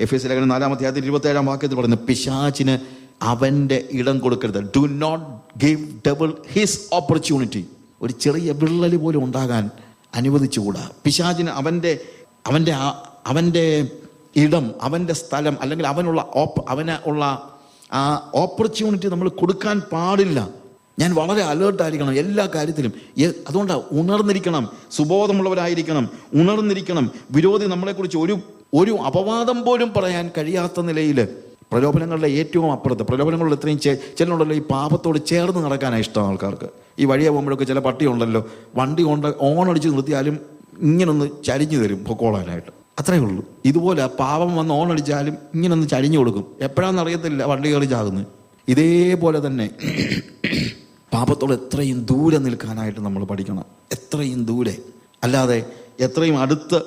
F S ലേഖനം നാലാമത്തെ അധ്യായത്തിൽ ഇരുപത്തി ഏഴാം വാക്യത്തിൽ പറയുന്നത് പിശാചിന് അവന്റെ ഇടം കൊടുക്കരുത്. Do not give devil his opportunity ഒരു ചെറിയ വിള്ളൽ പോലും ഉണ്ടാകാൻ അനുവദിച്ചുകൂടാ. പിശാചിന് അവന്റെ അവന്റെ അവന്റെ ഇടം അവന്റെ സ്ഥലം അല്ലെങ്കിൽ അവനുള്ള ഓപ്പ അവന് ഉള്ള ആ ഓപ്പർച്യൂണിറ്റി നമ്മൾ കൊടുക്കാൻ പാടില്ല. ഞാൻ വളരെ അലേർട്ടായിരിക്കണം എല്ലാ കാര്യത്തിലും. അതുകൊണ്ടാണ് ഉണർന്നിരിക്കണം സുബോധമുള്ളവരായിരിക്കണം ഉണർന്നിരിക്കണം. വിരോധി നമ്മളെക്കുറിച്ച് ഒരു ഒരു അപവാദം പോലും പറയാൻ കഴിയാത്ത നിലയിൽ പ്രലോഭനങ്ങളുടെ ഏറ്റവും അപ്പുറത്ത് പ്രലോഭനങ്ങളുടെ ഇത്രയും ചിലരുണ്ടല്ലോ ഈ പാപത്തോട് ചേർന്ന് നടക്കാനാണ് ഇഷ്ടം ആൾക്കാർക്ക്. ഈ വഴിയെ പോകുമ്പോഴൊക്കെ ചില പട്ടിയുണ്ടല്ലോ വണ്ടി കൊണ്ട് അടിച്ച് നിർത്തിയാലും ഇങ്ങനൊന്ന് ചരിഞ്ഞു തരും പൊക്കോളാനായിട്ട്. അത്രേ ഉള്ളൂ. ഇതുപോലെ പാപം വന്ന് അടിച്ചാലും ഇങ്ങനൊന്ന് ചരിഞ്ഞു കൊടുക്കും. എപ്പോഴാണെന്ന് അറിയത്തില്ല വണ്ടി കയറി ചാകുന്നത്. ഇതേപോലെ തന്നെ പാപത്തോട് എത്രയും ദൂരെ നിൽക്കാനായിട്ട് നമ്മൾ പഠിക്കണം. എത്രയും ദൂരെ. അല്ലാതെ എത്രയും അടുത്ത്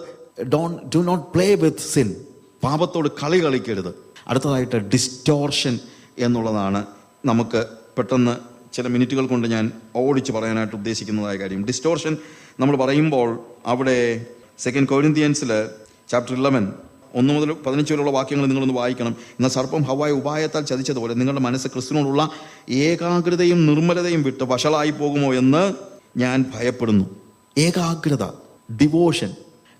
don't do not play with sin പാപത്തോട് കളി കളിക്കരുത്. അടുത്തതായിട്ട് ഡിസ്റ്റോർഷൻ എന്നുള്ളതാണ് നമുക്ക് പെട്ടെന്ന് ചില മിനിറ്റുകൾ കൊണ്ട് ഞാൻ ഓടിച്ച് പറയാനായിട്ട് ഉദ്ദേശിക്കുന്നതായ കാര്യം. ഡിസ്റ്റോർഷൻ നമ്മൾ പറയുമ്പോൾ അവിടെ സെക്കൻഡ് കോരിന്ത്യൻസിൽ ചാപ്റ്റർ ഇലവൻ ഒന്ന് മുതൽ പതിനഞ്ച് വരെയുള്ള വാക്യങ്ങൾ നിങ്ങളൊന്ന് വായിക്കണം. എന്നാൽ സർപ്പം ഹവായ ഉപായത്താൽ ചതിച്ചതുപോലെ നിങ്ങളുടെ മനസ്സ് ക്രിസ്തുവിനോടുള്ള ഏകാഗ്രതയും നിർമ്മലതയും വിട്ട് വഷളായി പോകുമോ എന്ന് ഞാൻ ഭയപ്പെടുന്നു. ഏകാഗ്രത ഡിവോഷൻ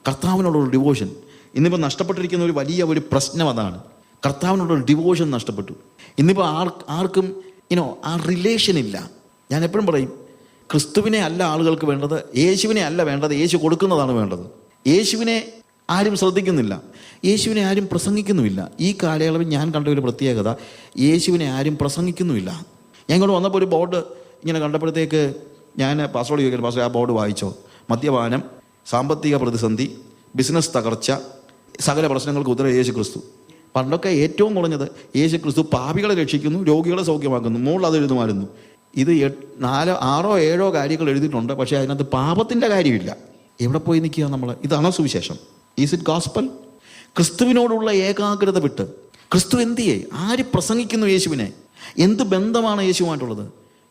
കർത്താവിനോടുള്ള ഡിവോഷൻ ഇന്നിപ്പോൾ നഷ്ടപ്പെട്ടിരിക്കുന്ന ഒരു വലിയ ഒരു പ്രശ്നം അതാണ്. കർത്താവിനോടുള്ള ഡിവോഷൻ നഷ്ടപ്പെട്ടു. ഇന്നിപ്പോൾ ആർ ആർക്കും ഇനോ ആ റിലേഷൻ ഇല്ല. ഞാൻ എപ്പോഴും പറയും ക്രിസ്തുവിനെ അല്ല ആളുകൾക്ക് വേണ്ടത് യേശുവിനെ അല്ല വേണ്ടത് യേശു കൊടുക്കുന്നതാണ് വേണ്ടത്. യേശുവിനെ ആരും ശ്രദ്ധിക്കുന്നില്ല. യേശുവിനെ ആരും പ്രസംഗിക്കുന്നുമില്ല. ഈ കാലയളവിൽ ഞാൻ കണ്ട ഒരു പ്രത്യേകത യേശുവിനെ ആരും പ്രസംഗിക്കുന്നുമില്ല. ഞാൻ ഇങ്ങോട്ട് വന്നപ്പോൾ ഒരു ബോർഡ് ഇങ്ങനെ കണ്ടപ്പോഴത്തേക്ക് ഞാൻ പാസ്വേഡ് ചോദിക്കുന്നു പാസ്വേഡ് ആ ബോർഡ് വായിച്ചോ? മദ്യപാനം സാമ്പത്തിക പ്രതിസന്ധി ബിസിനസ് തകർച്ച സകല പ്രശ്നങ്ങൾക്ക് ഉത്തരം യേശു ക്രിസ്തു പണ്ടൊക്കെ ഏറ്റവും കുറഞ്ഞത് യേശു ക്രിസ്തു പാപികളെ രക്ഷിക്കുന്നു രോഗികളെ സൗഖ്യമാക്കുന്നു മുകളിൽ അത് എഴുതുമായിരുന്നു. ഇത് നാലോ ആറോ ഏഴോ കാര്യങ്ങൾ എഴുതിയിട്ടുണ്ട് പക്ഷേ അതിനകത്ത് പാപത്തിന്റെ കാര്യമില്ല. എവിടെ പോയി നിൽക്കുക നമ്മൾ? ഇതാണോ സുവിശേഷം. ഈസ് ഇറ്റ് ഗോസ്പൽ ക്രിസ്തുവിനോടുള്ള ഏകാഗ്രത വിട്ട് ക്രിസ്തു എന്തിയെ ആര് പ്രസംഗിക്കുന്നു യേശുവിനെ? എന്ത് ബന്ധമാണ് യേശുവായിട്ടുള്ളത്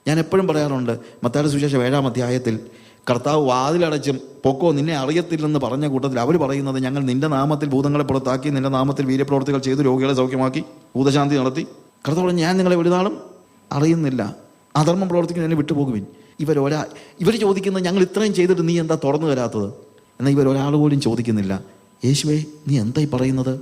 ഞാൻ എപ്പോഴും പറയാറുണ്ട് മത്താരുടെ സുവിശേഷം ഏഴാം അധ്യായത്തിൽ കർത്താവ് വാതിലടച്ചും പൊക്കോ നിന്നെ അറിയത്തില്ലെന്ന് പറഞ്ഞ കൂട്ടത്തിൽ അവർ പറയുന്നത് ഞങ്ങൾ നിന്റെ നാമത്തിൽ ഭൂതങ്ങളെ പുറത്താക്കി നിന്റെ നാമത്തിൽ വീര്യപ്രവർത്തികൾ ചെയ്ത് രോഗികളെ സൗഖ്യമാക്കി ഭൂതശാന്തി നടത്തി. കർത്താവ് ഞാൻ നിങ്ങളെ ഒരു നാളും അറിയുന്നില്ല. അധർമ്മം പ്രവർത്തിക്കുന്ന എന്നെ വിട്ടുപോകുവിൻ. ഇവരൊരാ ഇവർ ചോദിക്കുന്നത് ഞങ്ങൾ ഇത്രയും ചെയ്തിട്ട് നീ എന്താ തുറന്നു തരാത്തത്? എന്നാൽ ഇവർ ഒരാൾ പോലും ചോദിക്കുന്നില്ല. യേശുവേ നീ എന്തായി പറയുന്നത്?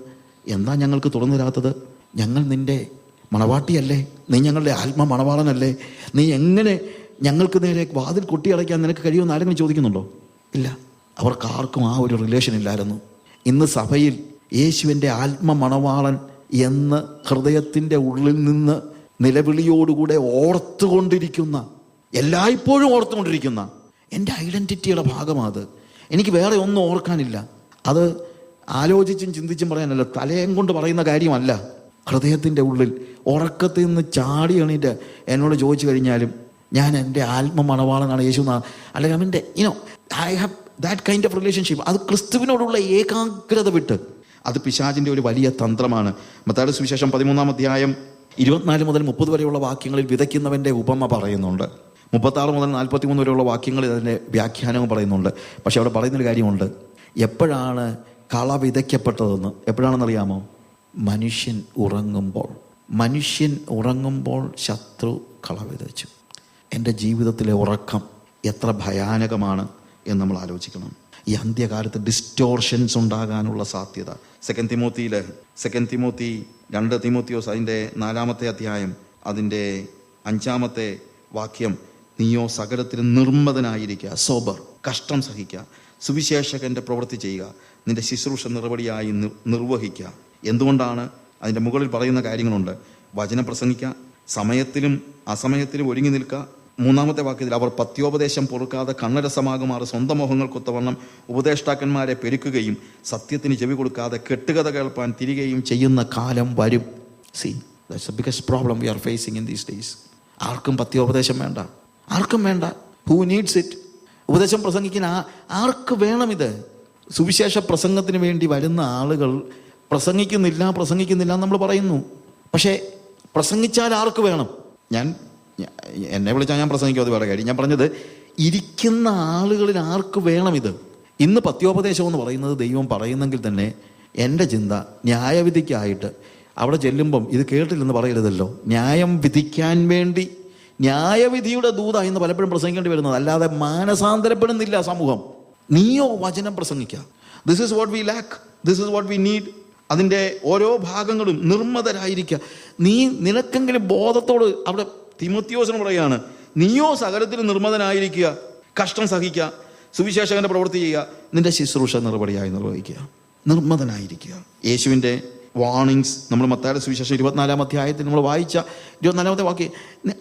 എന്താ ഞങ്ങൾക്ക് തുറന്നു തരാത്തത്? ഞങ്ങൾ നിന്റെ മണവാട്ടിയല്ലേ? നീ ഞങ്ങളുടെ ആത്മ മണവാളനല്ലേ നീ എങ്ങനെ ഞങ്ങൾക്ക് നേരെ വാതിൽ കൊട്ടിയടയ്ക്കാൻ നിനക്ക് കഴിയുമെന്ന് ആരെങ്കിലും ചോദിക്കുന്നുണ്ടോ? ഇല്ല. അവർക്ക് ആർക്കും ആ ഒരു റിലേഷൻ ഇല്ലായിരുന്നു. ഇന്ന് സഭയിൽ യേശുവിന്റെ ആത്മ മണവാളൻ എന്ന് ഹൃദയത്തിന്റെ ഉള്ളിൽ നിന്ന് നിലവിളിയോടുകൂടെ ഓർത്തുകൊണ്ടിരിക്കുന്ന എല്ലായ്പ്പോഴും ഓർത്തുകൊണ്ടിരിക്കുന്ന എന്റെ ഐഡന്റിറ്റിയുടെ ഭാഗമാണ് അത് എനിക്ക് വേറെ ഒന്നും ഓർക്കാനില്ല. അത് ആലോചിച്ചും ചിന്തിച്ചും പറയാനല്ല തലയം കൊണ്ട് പറയുന്ന കാര്യമല്ല. ഹൃദയത്തിന്റെ ഉള്ളിൽ ഉറക്കത്തിൽ നിന്ന് ചാടി എണീറ്റ് എന്നോട് ചോദിച്ചു കഴിഞ്ഞാലും ഞാൻ എന്റെ ആത്മ മണവാളനാണ് യേശു എന്നാണ്. അല്ലെങ്കിൽ അവന്റെ you know I have that kind of relationship അത് ക്രിസ്തുവിനോടുള്ള ഏകാഗ്രത വിട്ട്. അത് പിശാചിന്റെ ഒരു വലിയ തന്ത്രമാണ്. മത്താട് സുവിശേഷം പതിമൂന്നാം അധ്യായം ഇരുപത്തിനാല് മുതൽ മുപ്പത് വരെയുള്ള വാക്യങ്ങളിൽ വിതയ്ക്കുന്നവന്റെ ഉപമ പറയുന്നുണ്ട്. മുപ്പത്താറ് മുതൽ നാൽപ്പത്തി മൂന്ന് വരെയുള്ള വാക്യങ്ങളിൽ അതിന്റെ വ്യാഖ്യാനവും പറയുന്നുണ്ട്. പക്ഷെ അവിടെ പറയുന്നൊരു കാര്യമുണ്ട്. എപ്പോഴാണ് കള വിതയ്ക്കപ്പെട്ടതെന്ന്? എപ്പോഴാണെന്നറിയാമോ? മനുഷ്യൻ ഉറങ്ങുമ്പോൾ. മനുഷ്യൻ ഉറങ്ങുമ്പോൾ ശത്രു കള വിതച്ചു. എന്റെ ജീവിതത്തിലെ ഉറക്കം എത്ര ഭയാനകമാണ് എന്ന് നമ്മൾ ആലോചിക്കണം. ഈ അന്ത്യകാലത്ത് ഡിസ്റ്റോർഷൻസ് ഉണ്ടാകാനുള്ള സാധ്യത. സെക്കൻഡ് തിമോത്തിയിൽ സെക്കൻഡ് തിമോത്തി രണ്ട് തിമോത്തിയോസ് അതിന്റെ നാലാമത്തെ അധ്യായം അതിന്റെ അഞ്ചാമത്തെ വാക്യം നീയോ സകലത്തിലും നിർമ്മതനായിരിക്കുക സോബർ കഷ്ടം സഹിക്കുക സുവിശേഷകന്റെ പ്രവൃത്തി ചെയ്യുക നിന്റെ ശുശ്രൂഷ നിറവടിയായി നിർ- നിർവഹിക്കുക എന്തുകൊണ്ടാണ് അതിന്റെ മുകളിൽ പറയുന്ന കാര്യങ്ങളുണ്ട്? വചനം പ്രസംഗിക്കുക സമയത്തിലും അസമയത്തിലും ഒരുങ്ങി നിൽക്കുക മൂന്നാമത്തെ വാക്യത്തിൽ അവർ പത്യോപദേശം പൊറുക്കാതെ കണ്ണരസമാകുമാറ് സ്വന്തം മോഹങ്ങൾക്കൊത്തവണ്ണം ഉപദേഷ്ടാക്കന്മാരെ പെരുക്കുകയും സത്യത്തിന് ചെവി കൊടുക്കാതെ കെട്ടുകഥ കേൾപ്പാൻ തിരികെയും ചെയ്യുന്ന കാലം വരും. See that's a biggest problem we are facing in these days ആർക്കും പത്യോപദേശം വേണ്ട. ആർക്കും വേണ്ട. ഹൂ നീഡ്സ് ഇറ്റ് ഉപദേശം പ്രസംഗിക്കുന്ന ആർക്ക് വേണമിത്? സുവിശേഷ പ്രസംഗത്തിന് വേണ്ടി വരുന്ന ആളുകൾ പ്രസംഗിക്കുന്നില്ല പ്രസംഗിക്കുന്നില്ല നമ്മൾ പറയുന്നു. പക്ഷേ പ്രസംഗിച്ചാൽ ആർക്ക് വേണം? ഞാൻ എന്നെ വിളിച്ചാൽ ഞാൻ പ്രസംഗിക്കും അത് വേറെ കാര്യം. ഞാൻ പറഞ്ഞത് ഇരിക്കുന്ന ആളുകളിൽ ആർക്ക് വേണം ഇത്? ഇന്ന് പത്യോപദേശം എന്ന് പറയുന്നത് ദൈവം പറയുന്നെങ്കിൽ തന്നെ എന്റെ ചിന്ത ന്യായവിധിക്കായിട്ട് അവിടെ ചെല്ലുമ്പം ഇത് കേട്ടില്ലെന്ന് പറയരുതല്ലോ. ന്യായം വിധിക്കാൻ വേണ്ടി ന്യായവിധിയുടെ ദൂത എന്ന് പലപ്പോഴും പ്രസംഗിക്കേണ്ടി വരുന്നത്. അല്ലാതെ മാനസാന്തരപ്പെടുന്നില്ല സമൂഹം. നീയോ വചനം പ്രസംഗിക്കുക this is what we lack this is what we need അതിന്റെ ഓരോ ഭാഗങ്ങളും നിർമ്മതരായിരിക്കുക നീ നിനക്കെങ്കിലും ബോധത്തോട് അവിടെ തിമത്യോസിന് പറയുകയാണ്. നീയോ സകലത്തിൽ നിർമ്മതനായിരിക്കുക. കഷ്ടം സഹിക്കുക. സുവിശേഷകന്റെ പ്രവൃത്തി ചെയ്യുക. നിന്റെ ശുശ്രൂഷ നിർവടിയായി നിർവഹിക്കുക നിർമ്മതനായിരിക്കുക. യേശുവിന്റെ വാണിങ്സ് നമ്മൾ മത്തായുടെ സുവിശേഷം ഇരുപത്തിനാലാം അധ്യായത്തിൽ നമ്മൾ വായിച്ച ഇരുപത്തിനാലാമത്തെ വാക്യ.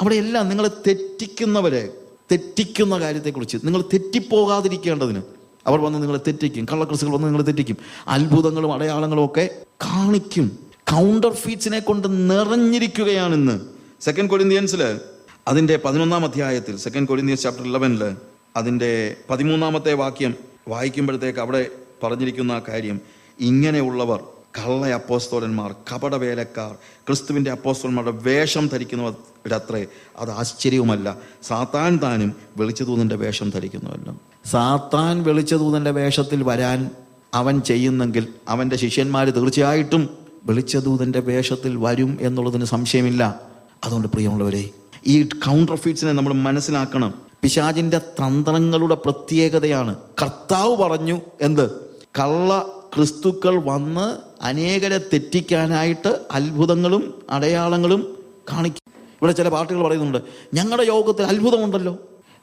അവിടെ എല്ലാം നിങ്ങൾ തെറ്റിക്കുന്നവരെ തെറ്റിക്കുന്ന കാര്യത്തെക്കുറിച്ച് നിങ്ങൾ തെറ്റിപ്പോകാതിരിക്കേണ്ടതിന് അവർ വന്ന് നിങ്ങളെ തെറ്റിക്കും. കള്ളക്രിസുകൾ വന്ന് നിങ്ങളെ തെറ്റിക്കും. അത്ഭുതങ്ങളും അടയാളങ്ങളും ഒക്കെ കാണിക്കും. കൗണ്ടർ ഫീറ്റ്സിനെ കൊണ്ട് നിറഞ്ഞിരിക്കുകയാണ് ഇന്ന് സെക്കൻഡ് കൊരിന്തിയൻസിൽ അതിന്റെ പതിനൊന്നാം അധ്യായത്തിൽ സെക്കൻഡ് കൊരിന്തിയൻസ് ചാപ്റ്റർ ഇലവനിൽ അതിന്റെ പതിമൂന്നാമത്തെ വാക്യം വായിക്കുമ്പോഴത്തേക്ക് അവിടെ പറഞ്ഞിരിക്കുന്ന കാര്യം ഇങ്ങനെയുള്ളവർ കള്ള അപ്പോസ്തോലന്മാർ കപടവേലക്കാർ ക്രിസ്തുവിന്റെ അപ്പോസ്തോലന്മാരുടെ വേഷം ധരിക്കുന്നവരത്രേ അത് ആശ്ചര്യവുമല്ല. സാത്താൻ താനും വെളിച്ചതൂതന്റെ വേഷം ധരിക്കുന്നുവല്ലോ. സാത്താൻ വെളിച്ചതൂതന്റെ വേഷത്തിൽ വരാൻ അവൻ ചെയ്യുന്നെങ്കിൽ അവന്റെ ശിഷ്യന്മാർ തീർച്ചയായിട്ടും വെളിച്ചദൂതന്റെ വേഷത്തിൽ വരും എന്നുള്ളതിന് സംശയമില്ല. അതുകൊണ്ട് പ്രിയമുള്ളവരെ ഈ കൗണ്ടർ ഫീറ്റ്സിനെ നമ്മൾ മനസ്സിലാക്കണം. പിശാജിന്റെ തന്ത്രങ്ങളുടെ പ്രത്യേകതയാണ്. കർത്താവ് പറഞ്ഞു എന്ത്? കള്ള ക്രിസ്തുക്കൾ വന്ന് അനേകരെ തെറ്റിക്കാനായിട്ട് അത്ഭുതങ്ങളും അടയാളങ്ങളും കാണിക്കും. ഇവിടെ ചില പാർട്ടികൾ പറയുന്നുണ്ട്. ഞങ്ങളുടെ യോഗത്തിൽ അത്ഭുതമുണ്ടല്ലോ.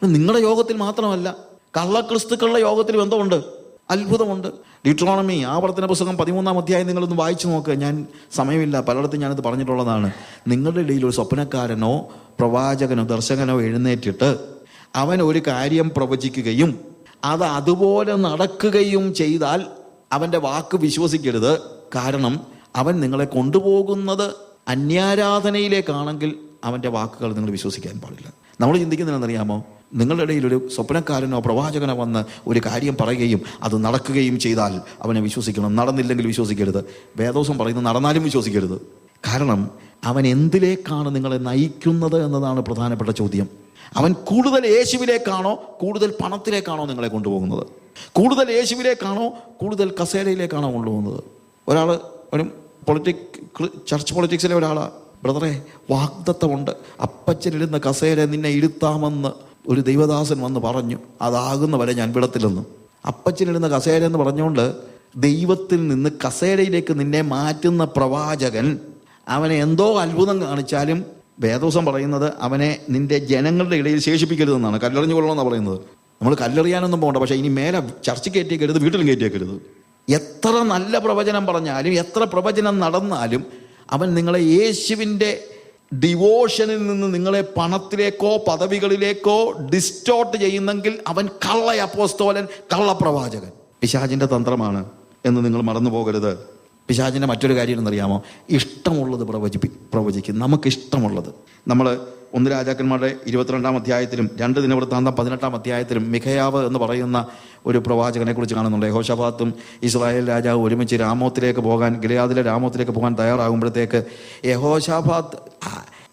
നിങ്ങളുടെ യോഗത്തിൽ മാത്രമല്ല കള്ളക്രിസ്തുക്കളുടെ യോഗത്തിൽ എന്തുണ്ട് അത്ഭുതമുണ്ട്. ഡിട്രോണമി ആവർത്തന പുസ്തകം പതിമൂന്നാം അധ്യായം നിങ്ങളൊന്ന് വായിച്ചു നോക്കുക ഞാൻ സമയമില്ല. പലയിടത്തും ഞാനത് പറഞ്ഞിട്ടുള്ളതാണ്. നിങ്ങളുടെ ഇടയിൽ ഒരു സ്വപ്നക്കാരനോ പ്രവാചകനോ ദർശകനോ എഴുന്നേറ്റിട്ട് അവൻ ഒരു കാര്യം പ്രവചിക്കുകയും അത് അതുപോലെ നടക്കുകയും ചെയ്താൽ അവന്റെ വാക്ക് വിശ്വസിക്കരുത്. കാരണം അവൻ നിങ്ങളെ കൊണ്ടുപോകുന്നത് അന്യാരാധനയിലേക്കാണെങ്കിൽ അവന്റെ വാക്കുകൾ നിങ്ങൾ വിശ്വസിക്കാൻ പാടില്ല. നമ്മൾ ചിന്തിക്കുന്നതെന്നറിയാമോ നിങ്ങളുടെ ഇടയിൽ ഒരു സ്വപ്നക്കാരനോ പ്രവാചകനോ വന്ന് ഒരു കാര്യം പറയുകയും അത് നടക്കുകയും ചെയ്താൽ അവനെ വിശ്വസിക്കണം. നടന്നില്ലെങ്കിൽ വിശ്വസിക്കരുത്. വേദോസം പറയുന്നത് നടന്നാലും വിശ്വസിക്കരുത്. കാരണം അവൻ എന്തിലേക്കാണ് നിങ്ങളെ നയിക്കുന്നത് എന്നതാണ് പ്രധാനപ്പെട്ട ചോദ്യം. അവൻ കൂടുതൽ യേശുവിലേക്കാണോ കൂടുതൽ പണത്തിലേക്കാണോ നിങ്ങളെ കൊണ്ടുപോകുന്നത്? കൂടുതൽ യേശുവിലേക്കാണോ കൂടുതൽ കസേരയിലേക്കാണോ കൊണ്ടുപോകുന്നത്? ഒരാൾ ഒരു പൊളിറ്റിക് ചർച്ച് പൊളിറ്റിക്സിലെ ഒരാളാണ് ബ്രദറെ വാഗ്ദത്തമുണ്ട്. അപ്പച്ചനിരുന്ന കസേര നിന്നെ ഇരുത്താമെന്ന് ഒരു ദൈവദാസൻ വന്ന് പറഞ്ഞു അതാകുന്ന വരെ ഞാൻ വിടത്തില്ലെന്ന്. അപ്പച്ചനിരുന്ന കസേര എന്ന് പറഞ്ഞുകൊണ്ട് ദൈവത്തിൽ നിന്ന് കസേരയിലേക്ക് നിന്നെ മാറ്റുന്ന പ്രവാചകൻ അവനെ എന്തോ അത്ഭുതം കാണിച്ചാലും വേദോസം പറയുന്നത് അവനെ നിന്റെ ജനങ്ങളുടെ ഇടയിൽ ശേഷിപ്പിക്കരുതെന്നാണ്. കല്ലെറിഞ്ഞു കൊള്ളണമെന്നാണ് പറയുന്നത്. നമ്മൾ കല്ലെറിയാനൊന്നും പോകണ്ട പക്ഷേ ഇനി മേലെ ചർച്ചയ്ക്ക് കയറ്റിയേക്കരുത് വീട്ടിലും കയറ്റിയേക്കരുത്. എത്ര നല്ല പ്രവചനം പറഞ്ഞാലും എത്ര പ്രവചനം നടന്നാലും അവൻ നിങ്ങളെ യേശുവിന്റെ ഡിവോഷനിൽ നിന്ന് നിങ്ങളെ പണത്തിലേക്കോ പദവികളിലേക്കോ ഡിസ്റ്റോർട്ട് ചെയ്യുന്നെങ്കിൽ അവൻ കള്ള അപ്പോസ്തോലൻ കള്ളപ്രവാചകൻ. പിശാചിന്റെ തന്ത്രമാണ് എന്ന് നിങ്ങൾ മറന്നു പോകരുത് പിശാചിന്റെ മറ്റൊരു കാര്യം എന്നറിയാമോ ഇഷ്ടമുള്ളത് പ്രവചിപ്പി പ്രവചിക്കും. നമുക്ക് ഇഷ്ടമുള്ളത്. നമ്മൾ ഒന്ന് രാജാക്കന്മാരുടെ ഇരുപത്തിരണ്ടാം അധ്യായത്തിലും രണ്ട് ദിനവൃത്താന്തം പതിനെട്ടാം അധ്യായത്തിലും മിഖയാവ് എന്ന് പറയുന്ന ഒരു പ്രവാചകനെ കുറിച്ച് കാണുന്നുണ്ട്. യഹോഷഭാത്തും ഇസ്രായേൽ രാജാവ് ഒരുമിച്ച് രാമോത്തിലേക്ക് പോകാൻ ഗിലയാദിലെ രാമോത്തിലേക്ക് പോകാൻ തയ്യാറാകുമ്പോഴത്തേക്ക് യഹോഷഭാത്ത്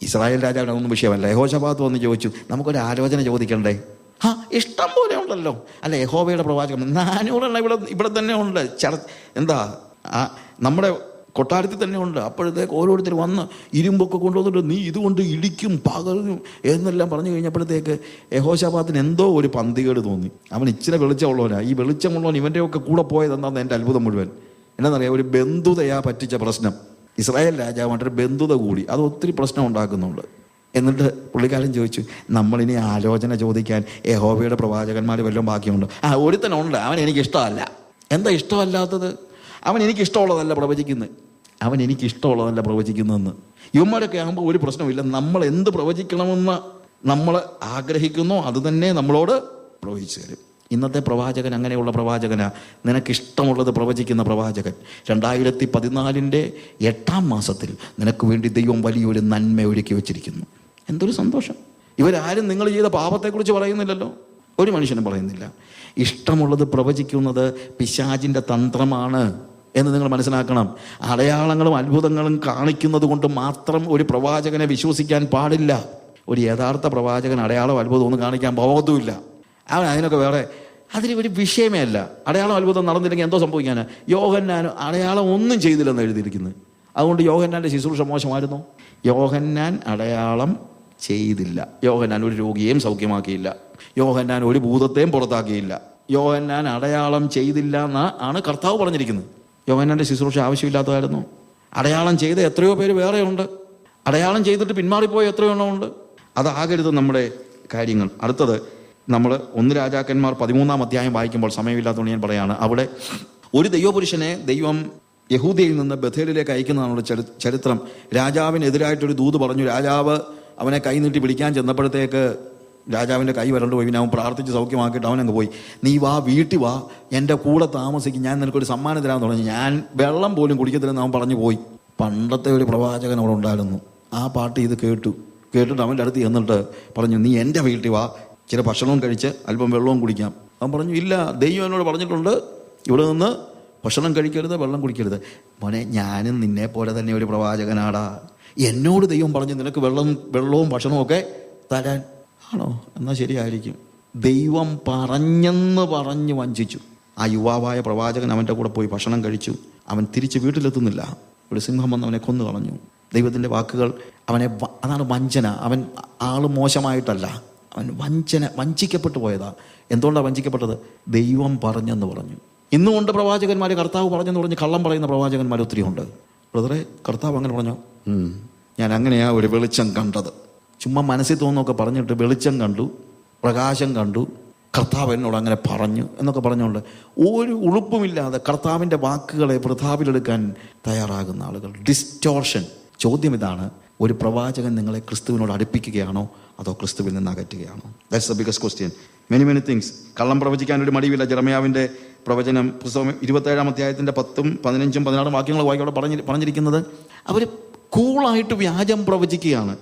ഇസ്രായേൽ രാജാവിനെ ഒന്നും വിഷയമല്ല. യഹോഷഭാത്ത് വന്ന് ചോദിച്ചു നമുക്കൊരു ആലോചന ചോദിക്കണ്ടേ? ആ ഇഷ്ടം പോലെ ഉണ്ടല്ലോ. അല്ല യഹോബയുടെ പ്രവാചകൻ നാനൂറെണ്ണം ഇവിടെ ഇവിടെ തന്നെ ഉണ്ട്. ചർ എന്താ? ആ നമ്മുടെ കൊട്ടാരത്തിൽ തന്നെ ഉണ്ട്. അപ്പോഴത്തേക്ക് ഓരോരുത്തർ വന്ന് ഇരുമ്പൊക്കെ കൊണ്ടുവന്നിട്ട് നീ ഇതുകൊണ്ട് ഇടിക്കും പകലും എന്നെല്ലാം പറഞ്ഞു കഴിഞ്ഞപ്പോഴത്തേക്ക് യഹോശാപാത്തിന് എന്തോ ഒരു പന്തികേട് തോന്നി. അവൻ ഇച്ചിരി വെളിച്ചമുള്ളവനാണ് ഈ വെളിച്ചമുള്ളവൻ ഇവന്റെയൊക്കെ കൂടെ പോയത് എന്താണെന്ന് എന്റെ അത്ഭുതം മുഴുവൻ. എന്നാന്നറിയാം ഒരു ബന്ധുതയാ പറ്റിച്ച പ്രശ്നം. ഇസ്രായേൽ രാജാവായിട്ടൊരു ബന്ധുത കൂടി. അത് ഒത്തിരി പ്രശ്നം ഉണ്ടാക്കുന്നുണ്ട്. എന്നിട്ട് പുള്ളിക്കാരൻ ചോദിച്ചു നമ്മളിനി ആലോചന ചോദിക്കാൻ യഹോബയുടെ പ്രവാചകന്മാർ വല്ലതും ബാക്കിയുണ്ടോ? ആ ഒരുത്തനുണ്ട് അവൻ എനിക്ക് ഇഷ്ടമല്ല എന്താ ഇഷ്ടമല്ലാത്തത്? അവൻ എനിക്ക് ഇഷ്ടമുള്ളതല്ല പ്രവചിക്കുന്നത്. അവൻ എനിക്ക് ഇഷ്ടമുള്ളതല്ല പ്രവചിക്കുന്നതെന്ന്. ഇവന്മാരൊക്കെ ആകുമ്പോൾ ഒരു പ്രശ്നമില്ല നമ്മൾ എന്ത് പ്രവചിക്കണമെന്ന് നമ്മൾ ആഗ്രഹിക്കുന്നു അത് തന്നെ നമ്മളോട് പ്രവചിച്ചു തരും. ഇന്നത്തെ പ്രവാചകൻ അങ്ങനെയുള്ള പ്രവാചകനാ. നിനക്കിഷ്ടമുള്ളത് പ്രവചിക്കുന്ന പ്രവാചകൻ. രണ്ടായിരത്തി പതിനാലിന്റെ എട്ടാം മാസത്തിൽ നിനക്ക് വേണ്ടി ദൈവം വലിയൊരു നന്മ ഒരുക്കി വെച്ചിരിക്കുന്നു. എന്തൊരു സന്തോഷം. ഇവരാരും നിങ്ങൾ ചെയ്ത പാപത്തെക്കുറിച്ച് പറയുന്നില്ലല്ലോ. ഒരു മനുഷ്യനും പറയുന്നില്ല. ഇഷ്ടമുള്ളത് പ്രവചിക്കുന്നത് പിശാചിന്റെ തന്ത്രമാണ്. എന്ന് നിങ്ങൾ മനസ്സിലാക്കണം. അടയാളങ്ങളും അത്ഭുതങ്ങളും കാണിക്കുന്നത് കൊണ്ട് മാത്രം ഒരു പ്രവാചകനെ വിശ്വസിക്കാൻ പാടില്ല. ഒരു യഥാർത്ഥ പ്രവാചകൻ അടയാളം അത്ഭുതം ഒന്നും കാണിക്കാൻ പോകത്തുമില്ല അവൻ അതിനൊക്കെ വേറെ അതിന് ഒരു വിഷയമേ അല്ല. അടയാളം അത്ഭുതം നടന്നില്ലെങ്കിൽ എന്തോ സംഭവിക്കാൻ യോഹന്നാൻ അടയാളം ഒന്നും ചെയ്തില്ലെന്ന് എഴുതിയിരിക്കുന്നത് അതുകൊണ്ട് യോഹന്നാന്റെ ശുശ്രൂഷ മോശമായിരുന്നു? യോഹന്നാൻ അടയാളം ചെയ്തില്ല. യോഹന്നാൻ ഒരു രോഗിയെയും സൗഖ്യമാക്കിയില്ല. യോഹന്നാൻ ഒരു ഭൂതത്തെയും പുറത്താക്കിയില്ല. യോഹന്നാൻ അടയാളം ചെയ്തില്ല എന്നാണ് കർത്താവ് പറഞ്ഞിരിക്കുന്നത്. യോഹന്നാന്റെ ശുശ്രൂഷ ആവശ്യമില്ലാത്തതായിരുന്നു. അടയാളം ചെയ്ത എത്രയോ പേര് വേറെയുണ്ട്. അടയാളം ചെയ്തിട്ട് പിന്മാറിപ്പോയ എത്രയോ എണ്ണമുണ്ട് അതാകരുത് നമ്മുടെ കാര്യങ്ങൾ. അടുത്തത് നമ്മൾ ഒന്ന് രാജാക്കന്മാർ പതിമൂന്നാം അധ്യായം വായിക്കുമ്പോൾ സമയമില്ലാത്തതുകൊണ്ട് ഞാൻ പറയാണ് അവിടെ ഒരു ദൈവപുരുഷനെ ദൈവം യഹൂദിയിൽ നിന്ന് ബഥേലിലേക്ക് അയക്കുന്നതാണുള്ള ചരി- ചരിത്രം. രാജാവിനെതിരായിട്ടൊരു ദൂത് പറഞ്ഞു രാജാവ് അവനെ കൈനീട്ടി പിടിക്കാൻ ചെന്നപ്പോഴത്തേക്ക് രാജാവിന്റെ കൈ വരണ്ട് പോയി. പിന്നെ അവൻ പ്രാർത്ഥിച്ച് സൗഖ്യമാക്കിയിട്ട് അവനങ്ങ് പോയി. നീ വാ വീട്ടിൽ വാ. എന്റെ കൂടെ താമസിക്കും. ഞാൻ നിനക്കൊരു സമ്മാനം തരാമെന്ന് പറഞ്ഞു ഞാൻ വെള്ളം പോലും കുടിക്കത്തില്ലെന്ന് അവൻ പറഞ്ഞു പോയി. പണ്ടത്തെ ഒരു പ്രവാചകൻ അവിടെ ഉണ്ടായിരുന്നു. ആ പാട്ട് ഇത് കേട്ടു. കേട്ടിട്ട് അവന്റെ അടുത്ത് ചെന്നിട്ട് പറഞ്ഞു നീ എന്റെ വീട്ടിൽ വാ. ചില ഭക്ഷണവും കഴിച്ച് അല്പം വെള്ളവും കുടിക്കാം. അവൻ പറഞ്ഞു ഇല്ല ദൈവം എന്നോട് പറഞ്ഞിട്ടുണ്ട്. ഇവിടെ നിന്ന് ഭക്ഷണം കഴിക്കരുത് വെള്ളം കുടിക്കരുത്. മോനെ ഞാനും നിന്നെ പോലെ തന്നെ ഒരു പ്രവാചകനാടാ. എന്നോട് ദൈവം പറഞ്ഞു നിനക്ക് വെള്ളം വെള്ളവും ഭക്ഷണവും ഒക്കെ തരാൻ ആണോ? എന്നാൽ ശരിയായിരിക്കും. ദൈവം പറഞ്ഞെന്ന് പറഞ്ഞ് വഞ്ചിച്ചു. ആ യുവാവായ പ്രവാചകൻ അവന്റെ കൂടെ പോയി ഭക്ഷണം കഴിച്ചു. അവൻ തിരിച്ച് വീട്ടിലെത്തുന്നില്ല. ഒരു സിംഹം വന്ന് അവനെ കൊന്നു കളഞ്ഞു. ദൈവത്തിന്റെ വാക്കുകൾ അവനെ അതാണ് വഞ്ചന. അവൻ ആൾ മോശമായിട്ടല്ല. അവൻ വഞ്ചന വഞ്ചിക്കപ്പെട്ടു പോയതാ. എന്തുകൊണ്ടാണ് വഞ്ചിക്കപ്പെട്ടത്? ദൈവം പറഞ്ഞെന്ന് പറഞ്ഞു. ഇന്നുകൊണ്ട് പ്രവാചകന്മാർ കർത്താവ് പറഞ്ഞെന്ന് പറഞ്ഞ് കള്ളം പറയുന്ന പ്രവാചകന്മാർ ഒത്തിരി ഉണ്ട് ബ്രദറെ കർത്താവ് അങ്ങനെ പറഞ്ഞോ? ഞാൻ അങ്ങനെയാ ഒരു വെളിച്ചം കണ്ടത്. ചുമ്മാ മനസ്സിൽ തോന്നുന്നൊക്കെ പറഞ്ഞിട്ട് വെളിച്ചം കണ്ടു പ്രകാശം കണ്ടു കർത്താവ് എന്നോട് അങ്ങനെ പറഞ്ഞു എന്നൊക്കെ പറഞ്ഞുകൊണ്ട് ഒരു ഉളുപ്പുമില്ലാതെ കർത്താവിന്റെ വാക്കുകളെ പ്രതാപിലെടുക്കാൻ തയ്യാറാകുന്ന ആളുകൾ. ഡിസ്റ്റോർഷൻ ചോദ്യം ഇതാണ് ഒരു പ്രവാചകൻ നിങ്ങളെ ക്രിസ്തുവിനോട് അടുപ്പിക്കുകയാണോ അതോ ക്രിസ്തുവിൽ നിന്ന് അകറ്റുകയാണോ? That's the biggest question many many things കള്ളം പ്രവചിക്കാൻ ഒരു മടിയില്ല ജെറമയാവിന്റെ പ്രവചനം പുസ്തകം ഇരുപത്തേഴാം അധ്യായത്തിന്റെ പത്തും പതിനഞ്ചും പതിനാറും വാക്യങ്ങൾ വായിക്കോടെ പറഞ്ഞി പറഞ്ഞിരിക്കുന്നത് അവർ കൂളായിട്ട് വ്യാജം പ്രവചിക്കുകയാണ്.